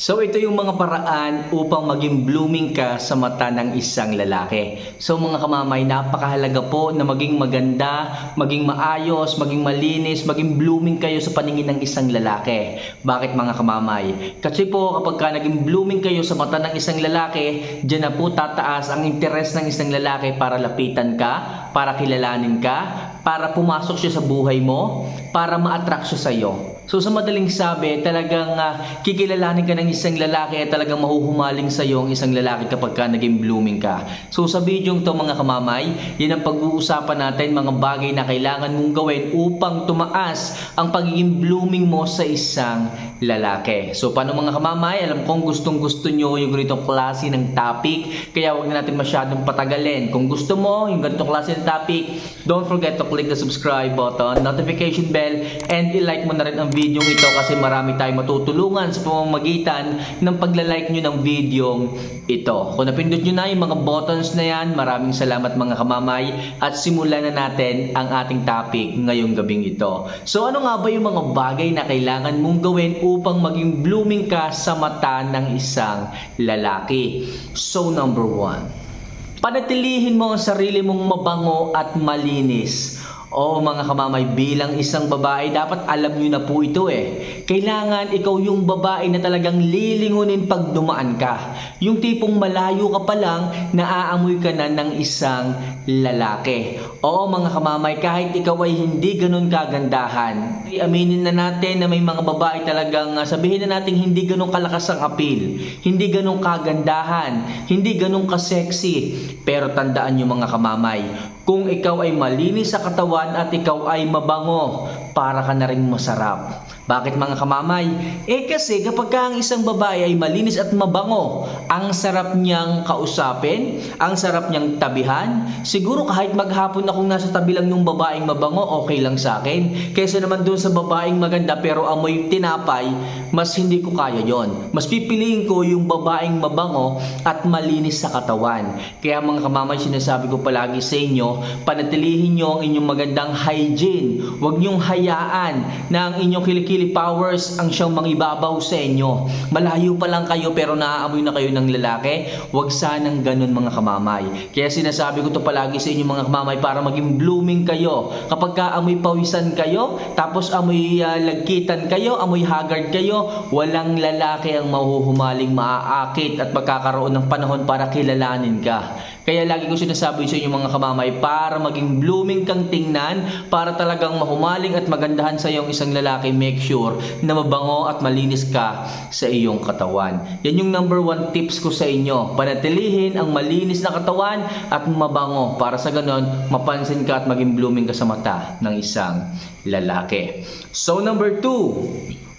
So ito yung mga paraan upang maging blooming ka sa mata ng isang lalaki. So mga kamamay, napakahalaga po na maging maganda, maging maayos, maging malinis, maging blooming kayo sa paningin ng isang lalaki. Bakit mga kamamay? Kasi po kapag ka naging blooming kayo sa mata ng isang lalaki, dyan na po tataas ang interes ng isang lalaki para lapitan ka, para kilalanin ka, para pumasok siya sa buhay mo, para ma-attract siya sa iyo. So sa madaling sabi, talagang ah, kikilalanin ka ng isang lalaki at talagang mahuhumaling sa iyo ang isang lalaki kapag ka naging blooming ka. So sa video to mga kamamay, yan ang pag-uusapan natin mga bagay na kailangan mong gawin upang tumaas ang pagiging blooming mo sa isang lalaki. So paano mga kamamay, alam kong gustong gusto nyo yung ganitong klase ng topic, kaya wag na natin masyadong patagalin. Kung gusto mo yung ganitong klase ng topic, don't forget to click the subscribe button, notification bell, and i-like mo na rin ang video ito kasi marami tayong matutulungan sa pamamagitan ng pagla-like nyo ng video ito. Kung napindot nyo na yung mga buttons na yan, maraming salamat mga kamamay at simulan na natin ang ating topic ngayong gabing ito. So ano nga ba yung mga bagay na kailangan mong gawin upang maging blooming ka sa mata ng isang lalaki? So number one, Panatilihin mo ang sarili mong mabango at malinis. Oo mga kamamay, bilang isang babae, dapat alam nyo na po ito eh. Kailangan ikaw yung babae na talagang lilingunin pag dumaan ka. Yung tipong malayo ka pa lang, naaamoy ka na ng isang lalaki. Oo mga kamamay, kahit ikaw ay hindi ganun kagandahan. Aminin na natin na may mga babae talagang ah, sabihin na natin hindi ganun kalakas ang appeal. Hindi ganun kagandahan. Hindi ganun ka-sexy. Pero tandaan nyo mga kamamay, kung ikaw ay malinis sa katawan at ikaw ay mabango, para ka na rin masarap. Bakit mga kamamay? Eh kasi kapag ka ang isang babae ay malinis at mabango, ang sarap niyang kausapin, ang sarap niyang tabihan. Siguro kahit maghapon akong nasa tabi lang ng babaeng mabango, okay lang sa akin. Kaysa naman doon sa babaeng maganda pero amoy tinapay, mas hindi ko kaya yon. Mas pipiliin ko yung babaeng mabango at malinis sa katawan. Kaya mga kamamay, sinasabi ko palagi sa inyo, panatilihin nyo ang inyong magandang hygiene. Huwag niyong hayaan na ang inyong kilikili powers ang siyang mangibabaw sa inyo. Malayo pa lang kayo pero naaamoy na kayo ng lalaki. Huwag sanang ganun mga kamamay. Kaya sinasabi ko to palagi sa inyo mga kamamay para maging blooming kayo. Kapag ka amoy pawisan kayo, tapos amoy ah, lagkitan kayo, amoy haggard kayo, walang lalaki ang mahuhumaling maaakit at magkakaroon ng panahon para kilalanin ka. Kaya lagi ko sinasabi sa inyo mga kamamay para maging blooming kang tingnan, para talagang mahumaling at magandahan sa iyong isang lalaki, make sure na mabango at malinis ka sa iyong katawan. Yan yung number one tips ko sa inyo. Panatilihin ang malinis na katawan at mabango para sa ganon mapansin ka at maging blooming ka sa mata ng isang lalaki. So number two,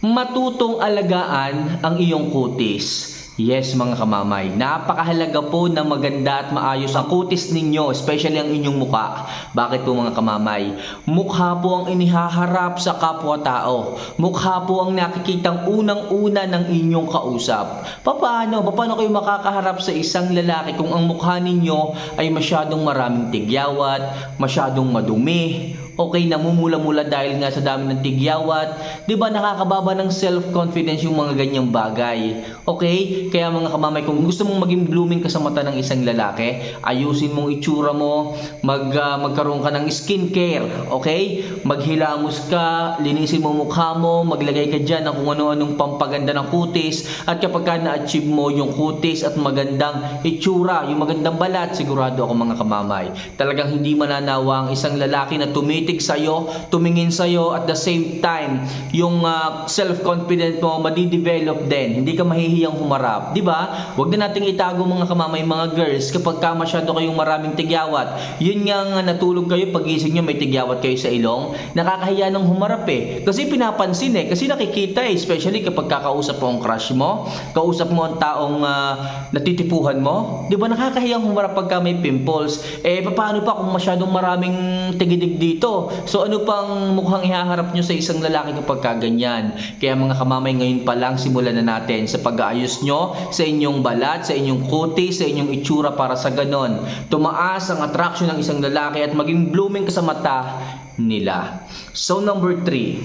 matutong alagaan ang iyong kutis. Yes mga kamamay, napakahalaga po na maganda at maayos ang kutis ninyo, especially ang inyong muka. Bakit po mga kamamay? Mukha po ang inihaharap sa kapwa-tao. Mukha po ang nakikitang unang-una ng inyong kausap. Paano? Paano kayo makakaharap sa isang lalaki kung ang mukha ninyo ay masyadong maraming tigyawat, masyadong madumi, okay namumula-mula dahil nga sa dami ng tigyawat, 'di ba nakakababa ng self-confidence yung mga ganyang bagay. Okay? Kaya mga kamamay, kung gusto mong maging blooming ka sa mata ng isang lalaki, ayusin mong itsura mo, mag ah, magkaroon ka ng skincare, okay? Maghilamos ka, linisin mo mukha mo, maglagay ka diyan ng kung ano-anong pampaganda ng kutis at kapag ka na-achieve mo yung kutis at magandang itsura, yung magandang balat, sigurado ako mga kamamay, talagang hindi mananawa ang isang lalaki na tumitig sa iyo, tumingin sa iyo at the same time, yung ah, self-confidence mo madidevelop din. Hindi ka mahihiyang humarap, ba? Huwag na nating itago mga kamamay mga girls kapag ka masyado kayong maraming tigyawat. Yun nga nga natulog kayo pagising niyo may tigyawat kayo sa ilong, nakakahiya nang humarap eh. Kasi pinapansin eh, kasi nakikita eh, especially kapag kakausap mo ang crush mo, kausap mo ang taong ah, natitipuhan mo, 'di ba nakakahiyang humarap pagka may pimples. Eh paano pa kung masyadong maraming tigidig dito? So ano pang mukhang ihaharap nyo sa isang lalaki kapag kaganyan? Kaya mga kamamay ngayon pa lang simulan na natin sa pag-aayos nyo sa inyong balat, sa inyong kutis, sa inyong itsura para sa ganon. Tumaas ang attraction ng isang lalaki at maging blooming ka sa mata nila. So number three,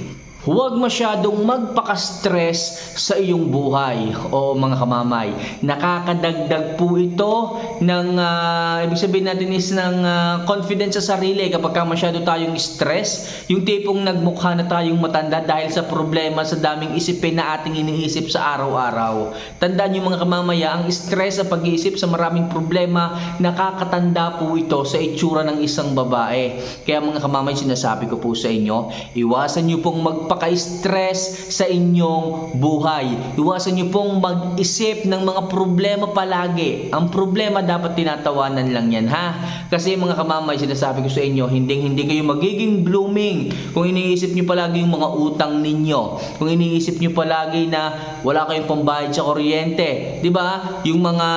Huwag masyadong magpaka-stress sa iyong buhay o mga kamamay. Nakakadagdag po ito ng, ah, ibig sabihin natin is ng ah, confidence sa sarili kapag ka masyado tayong stress. Yung tipong nagmukha na tayong matanda dahil sa problema sa daming isipin na ating iniisip sa araw-araw. Tandaan niyo mga kamamaya, ang stress sa pag-iisip sa maraming problema, nakakatanda po ito sa itsura ng isang babae. Kaya mga kamamay, sinasabi ko po sa inyo, iwasan niyo pong magpaka-stress sa inyong buhay. Iwasan niyo pong mag-isip ng mga problema palagi. Ang problema dapat tinatawanan lang yan ha. Kasi mga kamamay, sinasabi ko sa inyo, hindi hindi kayo magiging blooming kung iniisip niyo palagi yung mga utang ninyo. Kung iniisip niyo palagi na wala kayong pambayad sa kuryente. 'Di ba? Yung mga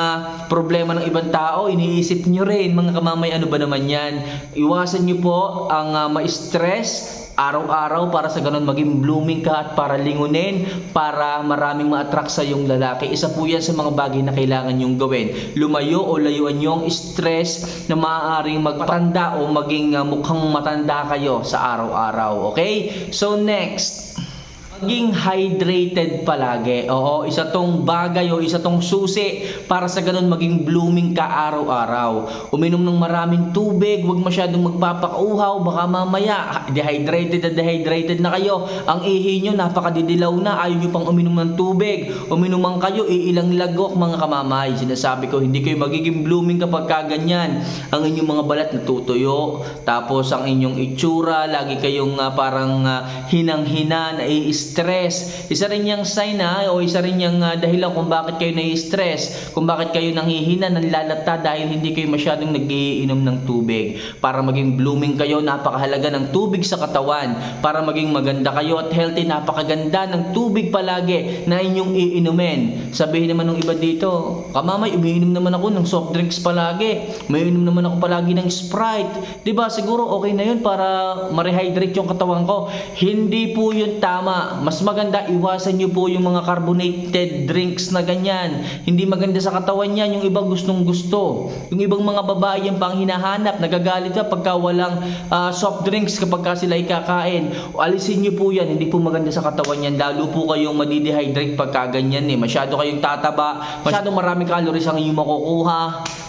problema ng ibang tao, iniisip niyo rin. Mga kamamay, ano ba naman yan? Iwasan niyo po ang ah, ma-stress araw-araw para sa ganun maging blooming ka at para lingunin, para maraming ma-attract sa yung lalaki. Isa po yan sa mga bagay na kailangan yung gawin. Lumayo o layuan yung stress na maaaring magpatanda o maging ah, mukhang matanda kayo sa araw-araw. Okay? So next, Maging hydrated palagi. Oo, isa tong bagay o isa tong susi para sa ganun maging blooming ka araw-araw. Uminom ng maraming tubig, huwag masyadong magpapakauhaw, baka mamaya dehydrated na dehydrated na kayo. Ang ihi nyo napakadidilaw na, ayaw nyo pang uminom ng tubig. Uminuman kayo, iilang lagok mga kamamay. Sinasabi ko, hindi kayo magiging blooming kapag kaganyan. Ang inyong mga balat natutuyo, tapos ang inyong itsura, lagi kayong ah, parang ah, hinang-hina, nai-stress. Isa rin yung sign na o isa rin yung ah, dahilan kung bakit kayo nai-stress, kung bakit kayo nanghihina, nanlalata dahil hindi kayo masyadong nagiinom ng tubig. Para maging blooming kayo, napakahalaga ng tubig sa katawan. Para maging maganda kayo at healthy, napakaganda ng tubig palagi na inyong iinumin. Sabihin naman ng iba dito, kamamay, umiinom naman ako ng soft drinks palagi. May inom naman ako palagi ng Sprite. 'Di ba? Siguro okay na 'yun para ma-rehydrate yung katawan ko. Hindi po 'yun tama. Mas maganda iwasan niyo po yung mga carbonated drinks na ganyan. Hindi maganda sa katawan yan. Yung iba gustong gusto. Yung ibang mga babae yung pang hinahanap. Nagagalit ka pagka walang ah, soft drinks kapag ka sila ikakain. Alisin niyo po yan. Hindi po maganda sa katawan yan. Lalo po kayong madidehydrate pagka ganyan eh. Masyado kayong tataba. Masyado maraming calories ang inyong makukuha.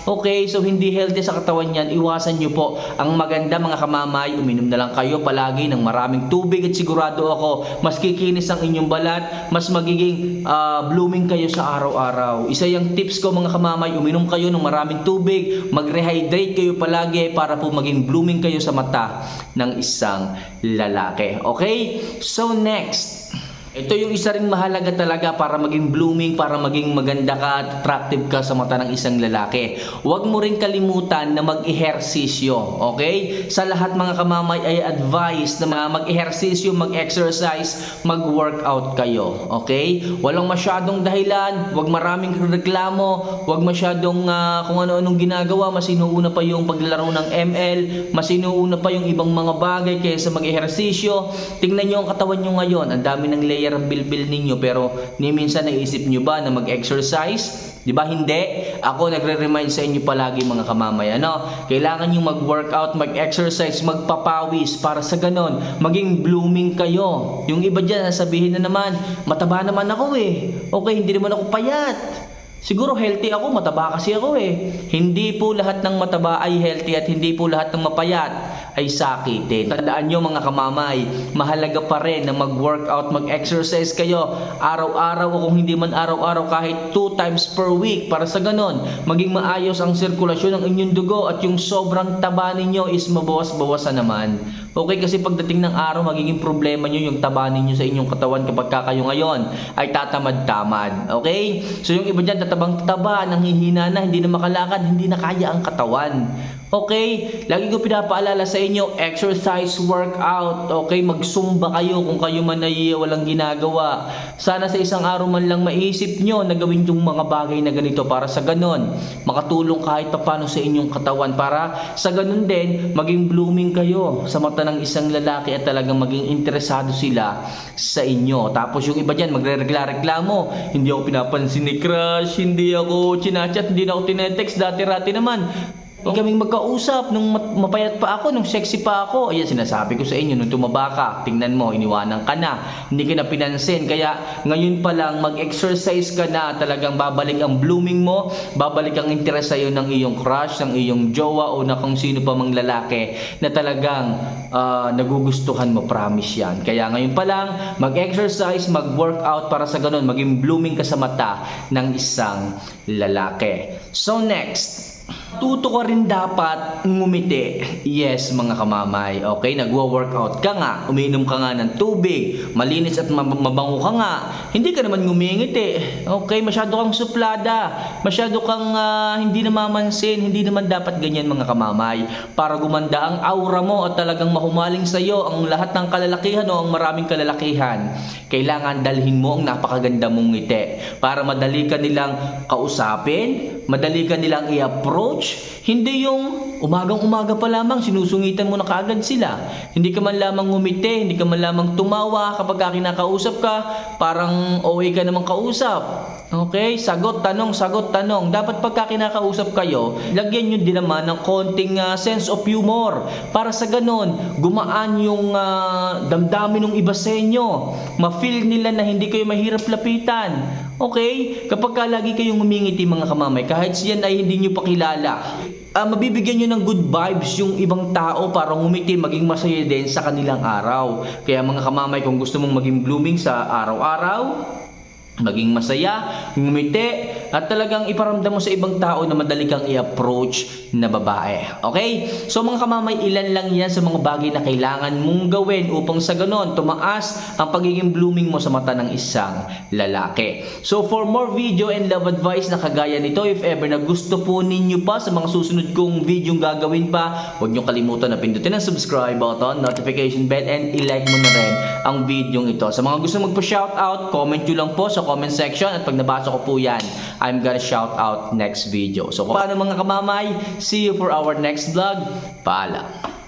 Okay, so hindi healthy sa katawan yan. Iwasan niyo po. Ang maganda mga kamamay, uminom na lang kayo palagi ng maraming tubig at sigurado ako, mas kikinis ang inyong balat, mas magiging ah, blooming kayo sa araw-araw. Isa yung tips ko mga kamamay, uminom kayo ng maraming tubig, mag-rehydrate kayo palagi para po maging blooming kayo sa mata ng isang lalaki. Okay? So next, ito yung isa ring mahalaga talaga para maging blooming, para maging maganda ka at attractive ka sa mata ng isang lalaki. Huwag mo ring kalimutan na mag-ehersisyo, okay? Sa lahat mga kamamay ay advice na mag-ehersisyo, mag-exercise, mag-workout kayo, okay? Walang masyadong dahilan, huwag maraming reklamo, huwag masyadong ah, kung ano-anong ginagawa, masinuuna pa yung paglalaro ng ML, masinuuna pa yung ibang mga bagay kaysa mag-ehersisyo. Tingnan nyo ang katawan nyo ngayon, ang dami ng layer ang bilbil ninyo pero ni minsan naisip nyo ba na mag-exercise? Di ba hindi? Ako nagre-remind sa inyo palagi mga kamamay. Ano? Kailangan nyo mag-workout, mag-exercise, magpapawis para sa ganon, maging blooming kayo. Yung iba dyan, sabihin na naman, mataba naman ako eh. Okay, hindi naman ako payat. Siguro healthy ako, mataba kasi ako eh. Hindi po lahat ng mataba ay healthy at hindi po lahat ng mapayat ay sakitin. Tandaan nyo mga kamamay, mahalaga pa rin na mag-workout, mag-exercise kayo araw-araw o kung hindi man araw-araw kahit 2 times per week para sa ganon, maging maayos ang sirkulasyon ng inyong dugo at yung sobrang taba ninyo is mabawas-bawasan naman. Okay kasi pagdating ng araw magiging problema nyo yung taba ninyo sa inyong katawan kapag ka kayo ngayon ay tatamad-tamad. Okay? So yung iba dyan tatabang taba, nanghihina na, hindi na makalakad, hindi na kaya ang katawan. Okay? Lagi ko pinapaalala sa inyo, exercise, workout. Okay? Magsumba kayo kung kayo man ay walang ginagawa. Sana sa isang araw man lang maisip nyo na gawin yung mga bagay na ganito para sa ganon. Makatulong kahit papano sa inyong katawan para sa ganon din, maging blooming kayo sa mata ng isang lalaki at talagang maging interesado sila sa inyo. Tapos yung iba dyan, magre-reklamo. Hindi ako pinapansin ni crush, hindi ako chinachat, hindi na ako tinetext. Dati-rati naman, Hindi kaming magkausap nung mapayat pa ako, nung sexy pa ako. Ayan, sinasabi ko sa inyo, nung tumaba ka, tingnan mo, iniwanan ka na. Hindi ka na pinansin. Kaya ngayon pa lang, mag-exercise ka na. Talagang babalik ang blooming mo. Babalik ang interest sa'yo ng iyong crush, ng iyong jowa o na kung sino pa mang lalaki na talagang ah, nagugustuhan mo. Promise yan. Kaya ngayon pa lang, mag-exercise, mag-workout para sa ganun, maging blooming ka sa mata ng isang lalaki. So next, Tuto ka rin dapat ngumiti. Yes, mga kamamay. Okay, nagwo-workout ka nga. Umiinom ka nga ng tubig. Malinis at mab- mabango ka nga. Hindi ka naman ngumingiti. Okay, masyado kang suplada. Masyado kang ah, hindi namamansin. Hindi naman dapat ganyan mga kamamay. Para gumanda ang aura mo at talagang mahumaling sa iyo ang lahat ng kalalakihan o ang maraming kalalakihan. Kailangan dalhin mo ang napakaganda mong ngiti para madali ka nilang kausapin, madali ka nilang i-approach. Hindi yung umagang-umaga pa lamang sinusungitan mo na kaagad sila. Hindi ka man lamang ngumiti, hindi ka man lamang tumawa kapag ka kinakausap ka, parang OA ka namang kausap. Okay? Sagot, tanong, sagot, tanong. Dapat pagka kinakausap kayo, lagyan nyo din naman ng konting ah, sense of humor. Para sa ganon, gumaan yung ah, damdamin ng iba sa inyo. Ma-feel nila na hindi kayo mahirap lapitan. Okay? Kapag ka lagi kayong umingiti mga kamamay, kahit siyan ay hindi nyo pakilala, ah, mabibigyan nyo ng good vibes yung ibang tao para ngumiti, maging masaya din sa kanilang araw. Kaya mga kamamay, kung gusto mong maging blooming sa araw-araw, maging masaya, ngumiti, at talagang iparamdam mo sa ibang tao na madali kang i-approach na babae. Okay? So mga kamamay, ilan lang yan sa mga bagay na kailangan mong gawin upang sa ganon, tumaas ang pagiging blooming mo sa mata ng isang lalaki. So for more video and love advice na kagaya nito, if ever na gusto po ninyo pa sa mga susunod kong video gagawin pa, huwag nyo kalimutan na pindutin ang subscribe button, notification bell, and i-like mo na rin ang video ito. Sa mga gusto magpa-shoutout, comment nyo lang po sa comment section at pag nabasa ko po yan, I'm gonna shout out next video. So paano mga kamamay, see you for our next vlog. Paalam.